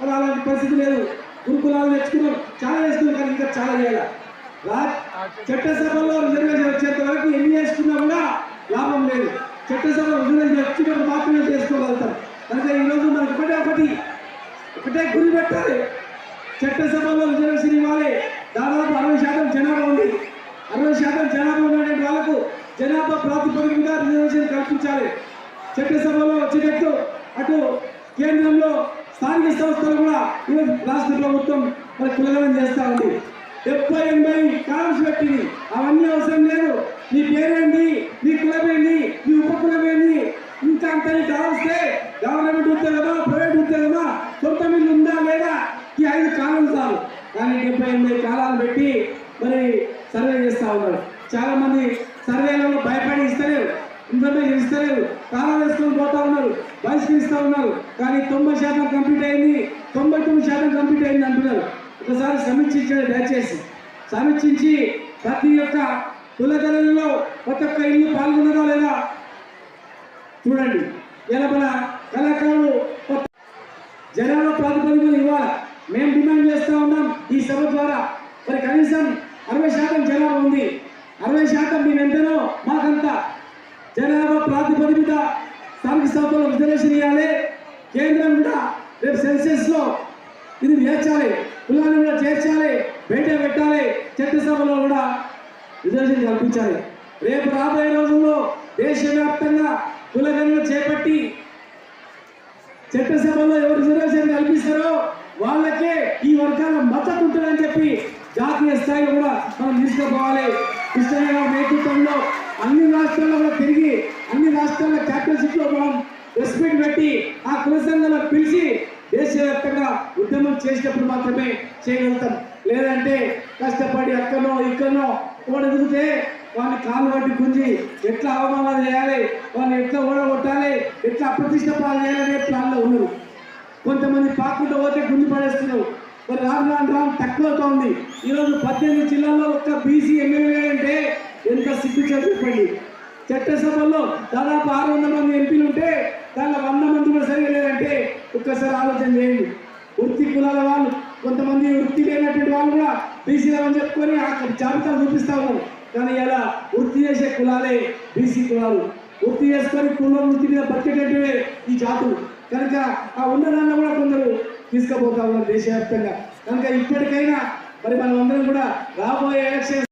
మరి అలాంటి పరిస్థితి లేదు. గురుకులాలు తెచ్చుకున్నాం చాలా వేసుకున్నాం కానీ ఇంకా చాలా చేయాలి? చట్టసభలో రిజర్వేషన్ వచ్చేంత వరకు ఎన్ని చేసుకున్నా కూడా లాభం లేదు. చట్టసభలో రిజర్వేషన్ వచ్చినప్పుడు మాత్రమే చేసుకోగలుగుతాం. కనుక ఈరోజు మనకి ఒకటే ఒకటి ఒకటే గురి పెట్టాలి. చట్టసభలో రిజర్వేషన్ ఇవ్వాలి. దాదాపు అరవై శాతం జనాభా ఉంది. అరవై శాతం జనాభా ఉన్నటువంటి వాళ్ళకు జనాభా ప్రాతిపదిక రిజర్వేషన్ కల్పించాలి. చట్టసభలో వచ్చేటట్టు అటు కేంద్రంలో స్థానిక సంస్థలు కూడా ఈరోజు రాష్ట్ర ప్రభుత్వం మరి కులగనం చేస్తూ ఉంది. డెబ్బై ఎనభై కాల్స్ పెట్టింది. అవన్నీ అవసరం లేదు. నీ పేరేంటి? నీ కులమేంటి? నీ ఉపకులమేంటి? ఇంకా అంత నీకు కావాల్సే గవర్నమెంట్ ఉద్యోగమా ప్రైవేట్ ఉద్యోగమా? సొంత మీద ఉందా లేదా? ఈ ఐదు కాలం చాలు. కానీ డెబ్బై ఎనిమిది కాలాలు పెట్టి మరి సర్వే చేస్తా ఉన్నారు. చాలా మంది సర్వేలలో భయపడి ఇస్తలేరు. ఇన్ఫర్మేషన్ ఇస్తలేరు. కాలం వేసుకొని పోతా ఉన్నారు. బహిష్కరిస్తా ఉన్నారు. కానీ తొంభై శాతం కంప్లీట్ అయింది. తొంభై తొమ్మిది శాతం కంప్లీట్ అయింది అంటున్నారు. ఒకసారి సమీక్షించండి దయచేసి. సమీక్షించి ప్రతి ఒక్క కులగలలో ప్రతి ఒక్క ఇల్లు పాల్గొన్నారా లేదా? చూడండి. ఇలా మన కళాకారులు జనాల ప్రాతిపదికలు ఇవ్వాలి? మేము డిమాండ్ చేస్తూ ఉన్నాం ఈ సభ ద్వారా. మరి కనీసం అరవై శాతం జనాభా ఉంది. అరవై శాతం మేము ఎంతనో మాకంత జనాభా ప్రాతిపదిక స్థానిక సభలో రిజర్వేషన్ ఇవ్వాలి. కేంద్రం కూడా రేపు సెన్సెస్లో ఇది చేర్చాలి. కులాన్ని కూడా చేర్చాలి. బయట పెట్టాలి. చట్టసభలో కూడా రిజర్వేషన్ కల్పించాలి. రేపు రాబోయే రోజుల్లో దేశవ్యాప్తంగా కులగణన చేపట్టి చట్టసభలో ఎవరు రిజర్వేషన్ కల్పిస్తారో వాళ్ళకే ఈ వర్గాల మద్దతు ఉంటుందని చెప్పి జాతీయ స్థాయిలో కూడా మనం తీసుకుపోవాలి. కృష్ణయ్య నేతృత్వంలో అన్ని రాష్ట్రాల్లో కూడా తిరిగి అన్ని రాష్ట్రాల క్యాపిటల్షిప్లో మనం రెస్పెక్ట్ పెట్టి ఆ కుల సంఘాలను పిలిచి దేశవ్యాప్తంగా ఉద్యమం చేసేటప్పుడు మాత్రమే చేయగలుగుతాం. లేదంటే కష్టపడి అక్కనో ఇక్కడనో ఓడి ఎదిగితే వాడిని కాలు పట్టి గుంజి ఎట్లా అవమానాలు చేయాలి వాడిని ఎట్లా ఓడగొట్టాలి ఎట్లా అప్రతిష్ట పాలు చేయాలనే ప్లాన్లో ఉన్నారు. కొంతమంది పాకుంటూ పోతే గుంజి పడేస్తున్నారు. మరి రాను రాను రాను తక్కువతో ఉంది. ఈరోజు పద్దెనిమిది జిల్లాల్లో ఒక్క బీసీ ఎమ్మెల్యే అంటే ఎంత సిగ్గుచో చెప్పండి. చట్టసభలో దాదాపు ఆరు వందల మంది ఎంపీలు ఉంటే దానిలో వంద మంది కూడా సరిగా లేదంటే ఒక్కసారి ఆలోచన చేయండి. వృత్తి కులాల వాళ్ళు కొంతమంది వృత్తి లేనటువంటి వాళ్ళు కూడా బీసీలు అని చెప్పుకొని ఆ జాబితాలు చూపిస్తా ఉన్నారు. కానీ ఇలా వృత్తి చేసే కులాలే బీసీ కులాలు. వృత్తి చేసుకొని కులం వృత్తి మీద బతికేటట్టువే ఈ జాతులు. కనుక ఆ ఉన్నదాన్ని కూడా కొందరు తీసుకుపోతా ఉన్నారు దేశవ్యాప్తంగా. కనుక ఇప్పటికైనా మరి మనం అందరం కూడా రాబోయే ఎలక్షన్